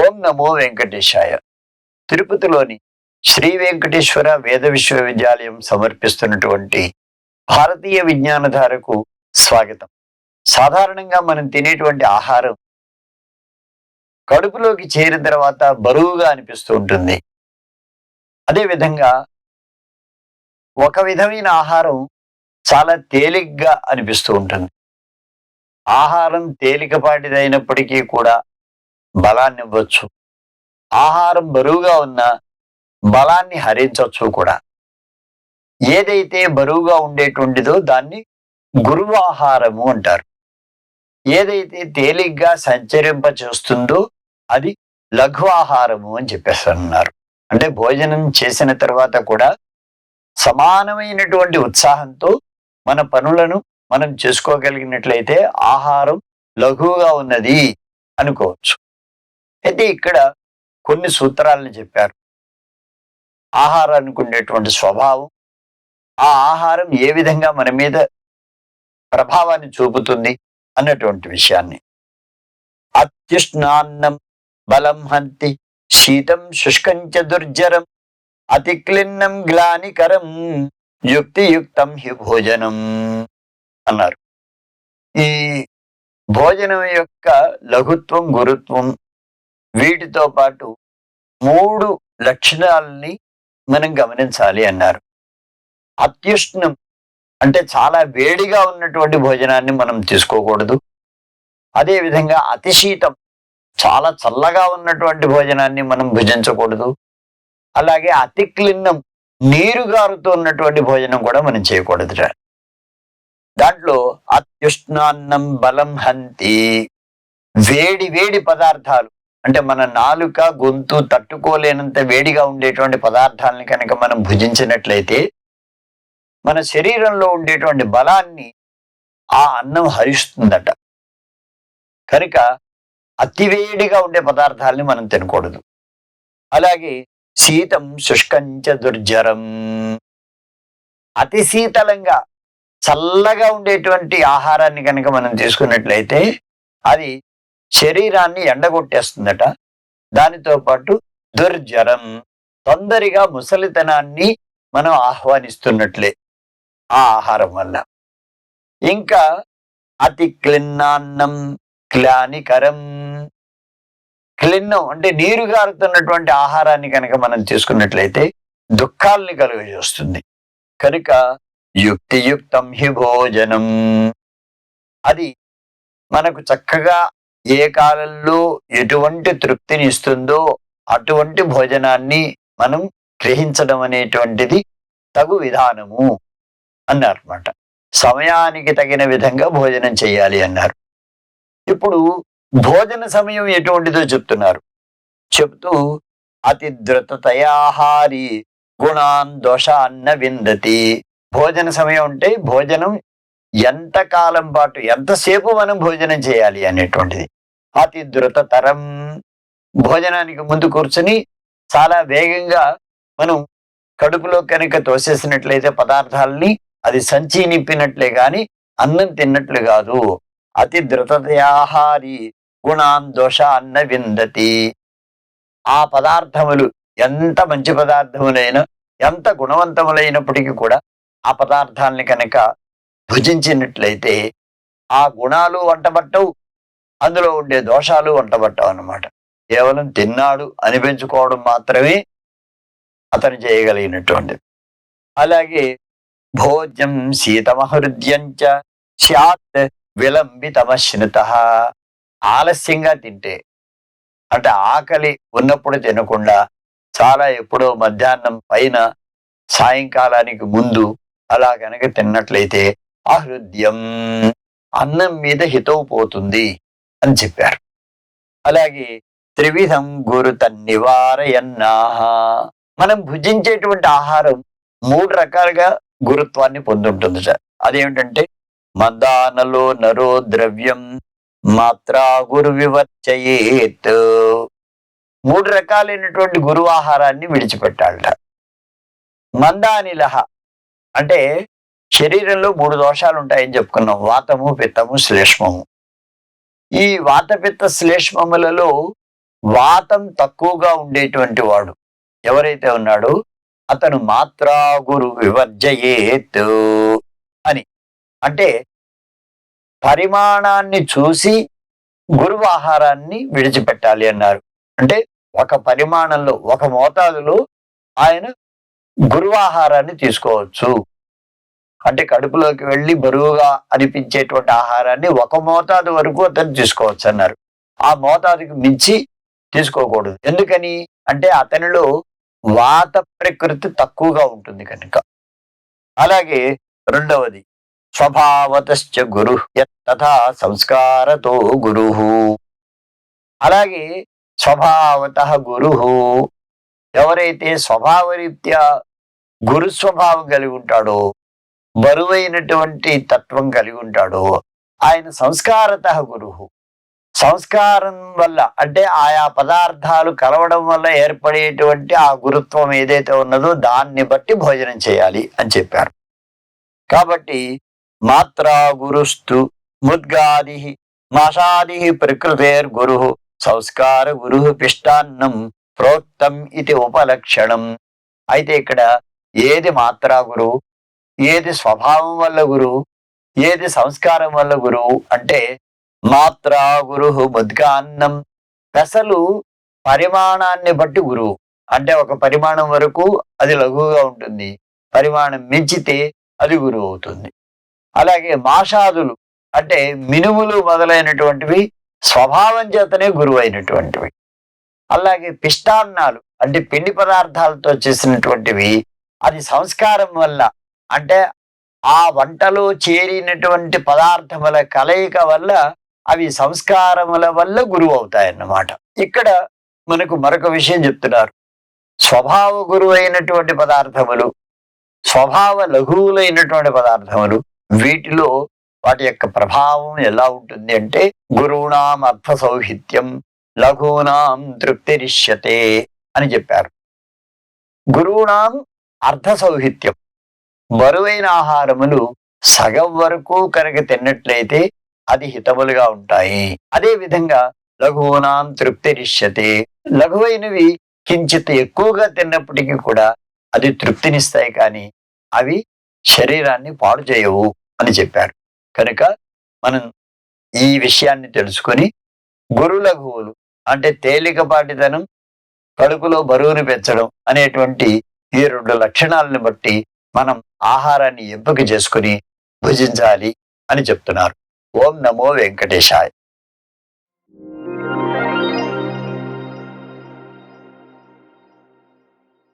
ఓం నమో వెంకటేశాయ. తిరుపతిలోని శ్రీ వెంకటేశ్వర వేద విశ్వవిద్యాలయం సమర్పిస్తున్నటువంటి భారతీయ విజ్ఞానధారకు స్వాగతం. సాధారణంగా మనం తినేటువంటి ఆహారం కడుపులోకి చేరిన తర్వాత బరువుగా అనిపిస్తూ ఉంటుంది. అదేవిధంగా ఒక విధమైన ఆహారం చాలా తేలిగ్గా అనిపిస్తూ ఉంటుంది. ఆహారం తేలికపాటిదైనప్పటికీ కూడా బలాన్ని ఇవ్వచ్చు ఆహారం బరువుగా ఉన్న బలాన్ని హరించవచ్చు కూడా. ఏదైతే బరువుగా ఉండేటువంటిదో దాన్ని గురువు ఆహారము అంటారు. ఏదైతే తేలిగ్గా సంచరింప చేస్తుందో అది లఘు ఆహారము అని చెప్పేసి అన్నారు అంటే భోజనం చేసిన తర్వాత కూడా సమానమైనటువంటి ఉత్సాహంతో మన పనులను మనం చేసుకోగలిగినట్లయితే ఆహారం లఘువుగా ఉన్నది అనుకోవచ్చు. అయితే ఇక్కడ కొన్ని సూత్రాలను చెప్పారు. ఆహారానికి ఉండేటువంటి స్వభావం ఆ ఆహారం ఏ విధంగా మన మీద ప్రభావాన్ని చూపుతుంది అన్నటువంటి విషయాన్ని. అత్యుష్ణాన్నం బలం హంతి శీతం శుష్కంచ దుర్జరం అతిక్లిన్నం గ్లానికరం యుక్తియుక్తం హి భోజనం అన్నారు. ఈ భోజనం యొక్క లఘుత్వం గురుత్వం వీటితో పాటు మూడు లక్షణాలని మనం గమనించాలి అన్నారు. అత్యుష్ణం అంటే చాలా వేడిగా ఉన్నటువంటి భోజనాన్ని మనం తీసుకోకూడదు. అదేవిధంగా అతిశీతం చాలా చల్లగా ఉన్నటువంటి భోజనాన్ని మనం భుజించకూడదు. అలాగే అతిక్లిన్నం నీరు గారుతూ ఉన్నటువంటి భోజనం కూడా మనం చేయకూడదు దాంట్లో అత్యుష్ణాన్నం బలం హంతి వేడి వేడి పదార్థాలు అంటే మన నాలుక గొంతు తట్టుకోలేనంత వేడిగా ఉండేటువంటి పదార్థాలని కనుక మనం భుజించినట్లయితే మన శరీరంలో ఉండేటువంటి బలాన్ని ఆ అన్నం హరిస్తుందట. కనుక అతివేడిగా ఉండే పదార్థాలని మనం తినకూడదు. అలాగే శీతం శుష్కంచ దుర్జరం. అతి శీతలంగా చల్లగా ఉండేటువంటి ఆహారాన్ని కనుక మనం తీసుకున్నట్లయితే అది శరీరాన్ని ఎండగొట్టేస్తుందట. దానితో పాటు దుర్జరం తొందరగా ముసలితనాన్ని మనం ఆహ్వానిస్తున్నట్లే ఆ ఆహారం వల్ల. ఇంకా అతి క్లిన్నాన్నం క్లానికరం. క్లిన్నం అంటే నీరు గారుతున్నటువంటి ఆహారాన్ని కనుక మనం తీసుకున్నట్లయితే దుఃఖాల్ని కలుగజేస్తుంది. కనుక యుక్తియుక్తం హి భోజనం. అది మనకు చక్కగా ఏ కాలంలో ఎటువంటి తృప్తిని ఇస్తుందో అటువంటి భోజనాన్ని మనం గ్రహించడం అనేటువంటిది తగు విధానము అన్నారన్నమాట. సమయానికి తగిన విధంగా భోజనం చేయాలి అన్నారు. ఇప్పుడు భోజన సమయం ఎటువంటిదో చెప్తున్నారు. చెప్తూ అతి ద్రుతతయాహారి గుణాన్ దోషాన్న విందతి భోజన సమయం అంటే భోజనం ఎంత కాలం పాటు ఎంతసేపు మనం భోజనం చేయాలి అనేటువంటిది. అతి ద్రుతతరం భోజనానికి ముందు కూర్చుని చాలా వేగంగా మనం కడుపులో కనుక తోసేసినట్లయితే పదార్థాలని అది సంచి నిప్పినట్లే గాని అన్నం తిన్నట్లు కాదు. అతి ద్రుతయాహారి గుణాన్ దోష అన్న విందతి. ఆ పదార్థములు ఎంత మంచి పదార్థములైనా ఎంత గుణవంతములైనప్పటికీ కూడా ఆ పదార్థాలని కనుక భుజించినట్లయితే ఆ గుణాలు వంటబట్టవు అందులో ఉండే దోషాలు వంటబట్టవు అన్నమాట. కేవలం తిన్నాడు అనిపించుకోవడం మాత్రమే అతను చేయగలిగినటువంటిది. అలాగే భోజ్యం శీతమహృద్యంచ స్యాత్ విలంబితమశ్నుత. ఆలస్యంగా తింటే అంటే ఆకలి ఉన్నప్పుడు తినకుండా చాలా ఎప్పుడో మధ్యాహ్నం పైన సాయంకాలానికి ముందు అలా కనుక తిన్నట్లయితే అహృద్యం అన్నం మీద హితవు పోతుంది అని చెప్పారు. అలాగే త్రివిధం గురు తన్నివారయన్నాహ మనం భుజించేటువంటి ఆహారం మూడు రకాలుగా గురుత్వాన్ని పొందుంటుంది సార్. అదేమిటంటే మదానలో నరో ద్రవ్యం మాత్రా గురు వివర్చయేత్ మూడు రకాలైనటువంటి గురువు ఆహారాన్ని విడిచిపెట్టాలట. మందానిలహ అంటే శరీరంలో మూడు దోషాలు ఉంటాయని చెప్పుకున్నాం. వాతము పిత్తము శ్లేష్మము. ఈ వాతపిత్త శ్లేష్మములలో వాతం తక్కువగా ఉండేటువంటి వాడు ఎవరైతే ఉన్నాడో అతను మాత్రా గురు వివర్జయేత్ అని. అంటే పరిమాణాన్ని చూసి గురువు ఆహారాన్ని విడిచిపెట్టాలి అన్నారు. అంటే ఒక పరిమాణంలో ఒక మోతాదులో ఆయన గురువాహారాన్ని తీసుకోవచ్చు. అంటే కడుపులోకి వెళ్ళి బరువుగా అనిపించేటువంటి ఆహారాన్ని ఒక మోతాదు వరకు అతను తీసుకోవచ్చు అన్నారు. ఆ మోతాదుకి మించి తీసుకోకూడదు. ఎందుకని? అంటే అతనిలో వాత ప్రకృతి తక్కువగా ఉంటుంది కనుక. అలాగే రెండవది స్వభావతశ్చ గురు తథా సంస్కారతో గురు. అలాగే స్వభావత గురు. ఎవరైతే స్వభావరీత్యా గురు స్వభావం కలిగి ఉంటాడో బరువైనటువంటి తత్వం కలిగి ఉంటాడో ఆయన సంస్కారత గురువు. సంస్కారం వల్ల అంటే ఆయా పదార్థాలు కలవడం వల్ల ఏర్పడేటువంటి ఆ గురుత్వం ఏదైతే ఉన్నదో దాన్ని బట్టి భోజనం చేయాలి అని చెప్పారు. కాబట్టి మాత్రా గురుస్తు ముద్గాది మాషాది ప్రకృతేర్ గురు సంస్కార గురు పిష్టాన్నం ప్రోక్తం ఇది ఉపలక్షణం. అయితే ఇక్కడ ఏది మాత్రా గురువు? ఏది స్వభావం వల్ల గురువు ఏది సంస్కారం వల్ల గురువు అంటే మాత్ర గురు ముద్గాన్నం. పెసలు పరిమాణాన్ని బట్టి గురువు. అంటే ఒక పరిమాణం వరకు అది లఘువుగా ఉంటుంది. పరిమాణం మించితే అది గురువు అవుతుంది. అలాగే మాషాదులు అంటే మినుములు మొదలైనటువంటివి స్వభావం చేతనే గురువు అయినటువంటివి అలాగే పిష్టాన్నాలు అంటే పిండి పదార్థాలతో చేసినటువంటివి అది సంస్కారం వల్ల అంటే ఆ వంటలో చేరినటువంటి పదార్థముల కలయిక వల్ల అవి సంస్కారముల వల్ల గురువు అవుతాయన్నమాట ఇక్కడ మనకు మరొక విషయం చెప్తున్నారు. స్వభావ గురువు అయినటువంటి పదార్థములు స్వభావ లఘువులైనటువంటి పదార్థములు వీటిలో వాటి యొక్క ప్రభావం ఎలా ఉంటుంది అంటే గురువునాం అర్థ సౌహిత్యం లఘూనాం తృప్తిరిష్యతే అని చెప్పారు. గురువునాం అర్థ సౌహిత్యం. బరువైన ఆహారములు సగం వరకు కనుక తిన్నట్లయితే అది హితములుగా ఉంటాయి. అదే విధంగా లఘువునాం తృప్తిరిష్యతే. లఘువైనవి కించిత్ ఎక్కువగా తిన్నప్పటికీ కూడా అది తృప్తినిస్తాయి కానీ అవి శరీరాన్ని పాడు చేయవు అని చెప్పారు. కనుక మనం ఈ విషయాన్ని తెలుసుకొని గురు లఘువులు అంటే తేలికపాటితనం కడుపులో బరువును పెంచడం అనేటువంటి ఈ రెండు లక్షణాలను బట్టి మనం ఆహారాన్ని ఎంపిక చేసుకుని భుజించాలి అని చెప్తున్నారు. ఓం నమో వెంకటేశాయ్.